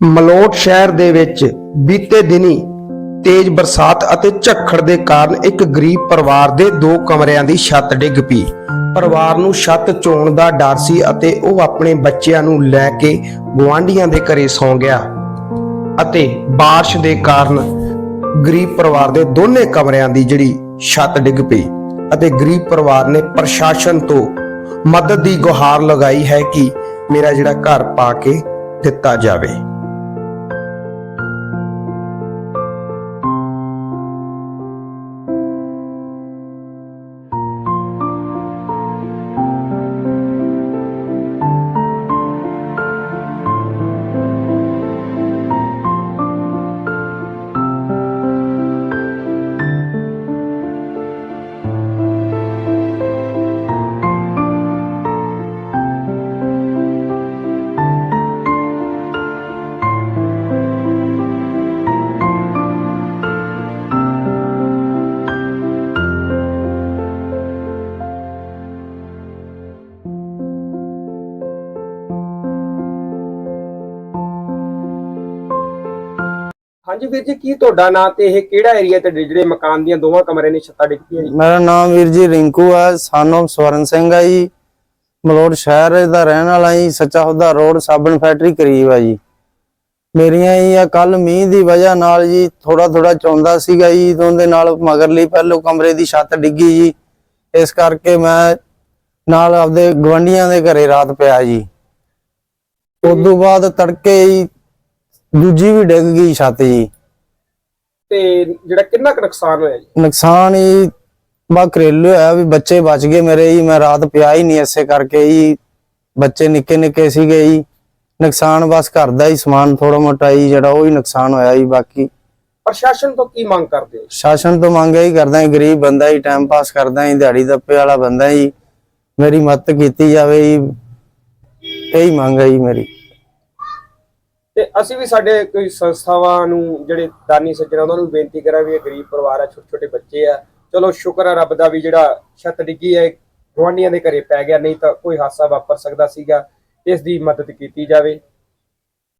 ਮਲੋਟ ਸ਼ਹਿਰ ਦੇ ਵਿੱਚ ਬੀਤੇ ਦਿਨੀ ਤੇਜ਼ ਬਰਸਾਤ ਅਤੇ ਝੱਖੜ ਦੇ ਕਾਰਨ ਇੱਕ ਗਰੀਬ ਪਰਿਵਾਰ ਦੇ ਦੋ ਕਮਰਿਆਂ ਦੀ ਛੱਤ ਡਿੱਗ ਪਈ ਪਰਿਵਾਰ ਨੂੰ ਛੱਤ ਚੋਣ ਦਾ ਡਰ ਸੀ ਅਤੇ ਉਹ ਆਪਣੇ ਬੱਚਿਆਂ ਨੂੰ ਲੈ ਕੇ ਗੁਆਂਢੀਆਂ ਦੇ ਘਰੇ ਸੌਂ ਗਿਆ ਅਤੇ بارش ਦੇ ਕਾਰਨ ਗਰੀਬ ਪਰਿਵਾਰ ਦੇ ਦੋਨੇ ਕਮਰਿਆਂ ਦੀ ਜਿਹੜੀ ਛੱਤ ਡਿੱਗ ਪਈ ਅਤੇ ਗਰੀਬ ਪਰਿਵਾਰ ਨੇ ਪ੍ਰਸ਼ਾਸਨ ਤੋਂ ਮਦਦ ਦੀ ਗੁਹਾਰ ਲਗਾਈ ਹੈ ਕਿ ਮੇਰਾ ਜਿਹੜਾ ਘਰ ਪਾ ਕੇ ਦਿੱਤਾ ਜਾਵੇ ਹਾਂਜੀ ਵੀਰ ਜੀ ਕੀ ਤੁਹਾਡਾ ਨਾਂ ਤੇ ਇਹ ਕਿਹੜਾ ਏਰੀਆ ਤੇ ਜਿਹੜੇ ਮਕਾਨ ਦੀਆਂ ਦੋਵਾਂ ਕਮਰੇ ਨੇ ਛੱਤਾਂ ਡਿੱਗ ਪਈਆਂ ਜੀ? ਮੇਰਾ ਨਾਮ ਵੀਰ ਜੀ ਰਿੰਕੂ ਹੈ ਸਾਨੋਮ ਸਵਰਨ ਸਿੰਘ ਹੈ ਜੀ। ਮਲੋੜ ਸ਼ਹਿਰ ਦਾ ਰਹਿਣ ਵਾਲਾ ਜੀ ਸੱਚਾ ਹੁਦਾ ਰੋਡ ਸਾਬਣ ਫੈਕਟਰੀ ਕਰੀਬ ਹੈ ਜੀ। ਮੇਰੀਆਂ ਜੀ ਆ ਕੱਲ ਮੀਂਹ ਦੀ ਵਜ੍ਹਾ ਨਾਲ ਜੀ ਥੋੜਾ ਥੋੜਾ ਚੌਂਦਾ ਸੀਗਾ ਜੀ ਉਹਦੇ ਨਾਲ ਮਗਰਲੀ ਪਹਿਲੋ ਕਮਰੇ ਦੀ ਛੱਤ ਡਿੱਗੀ ਜੀ। ਇਸ ਕਰਕੇ ਮੈਂ ਨਾਲ ਆਪਦੇ ਗਵੰਡੀਆਂ ਦੇ ਘਰੇ ਰਾਤ ਪਿਆ ਜੀ। ਉਸ ਤੋਂ ਬਾਅਦ ਤੜਕੇ ਹੀ ਦੂਜੀ ਵੀ ਡਿੱਗ ਗਈ ਛੱਤ ਜੀ। ਤੇ ਜਿਹੜਾ ਕਿੰਨਾ ਕੁ ਨੁਕਸਾਨ ਹੋਇਆ ਜੀ? ਨੁਕਸਾਨ ਹੀ ਬਾ ਘਰੇਲੂ ਹੋਇਆ ਵੀ ਬੱਚੇ ਬਚ ਗਏ ਮੇਰੇ ਜੀ ਮੈਂ ਰਾਤ ਪਿਆ ਹੀ ਨਹੀਂ ਐਸੇ ਕਰਕੇ ਜੀ। ਬੱਚੇ ਨਿੱਕੇ ਨਿੱਕੇ ਸੀਗੇ ਜੀ। ਨੁਕਸਾਨ ਬਸ ਘਰ ਦਾ ਹੀ ਸਮਾਨ ਥੋੜਾ ਮੋਟਾ ਹੀ ਜਿਹੜਾ ਉਹ ਹੀ ਨੁਕਸਾਨ ਹੋਇਆ ਜੀ ਬਾਕੀ। ਪ੍ਰਸ਼ਾਸਨ ਤੋਂ ਕੀ ਮੰਗ ਕਰਦੇ ਹੋ ਸ਼ਾਸਨ ਤੋਂ ਮੰਗ ਇਹੀ ਕਰਦਾ ਹਾਂ ਗਰੀਬ ਬੰਦਾ ਹੀ ਟਾਈਮ ਪਾਸ ਕਰਦਾ ਹੀ ਦਿਹਾੜੀ ਦੱਪੇ ਵਾਲਾ ਬੰਦਾ ਹੀ ਮੇਰੀ ਮਦਦ ਕੀਤੀ ਜਾਵੇ ਜੀ। ਇਹੀ ਮੰਗ ਹੈ ਜੀ ਮੇਰੀ। ਤੇ ਅਸੀਂ ਵੀ ਸਾਡੇ ਕੋਈ ਸੰਸਥਾਵਾਂ ਨੂੰ, ਜਿਹੜੇ ਦਾਨੀ ਸੱਜਣਾ, ਉਹਨਾਂ ਨੂੰ ਬੇਨਤੀ ਕਰਾਂ ਵੀ ਇਹ ਗਰੀਬ ਪਰਿਵਾਰ ਆ ਛੋਟੇ ਛੋਟੇ ਬੱਚੇ ਆ। ਚਲੋ, ਸ਼ੁਕਰ ਆ ਰੱਬ ਦਾ ਵੀ ਜਿਹੜਾ ਛੱਤ ਡਿੱਗੀ ਹੈ ਗੁਆਂਢੀਆਂ ਦੇ ਘਰੇ ਪੈ ਗਿਆ, ਨਹੀਂ ਤਾਂ ਕੋਈ ਹਾਦਸਾ ਵਾਪਰ ਸਕਦਾ ਸੀਗਾ, ਇਸ ਦੀ ਮਦਦ ਕੀਤੀ ਜਾਵੇ।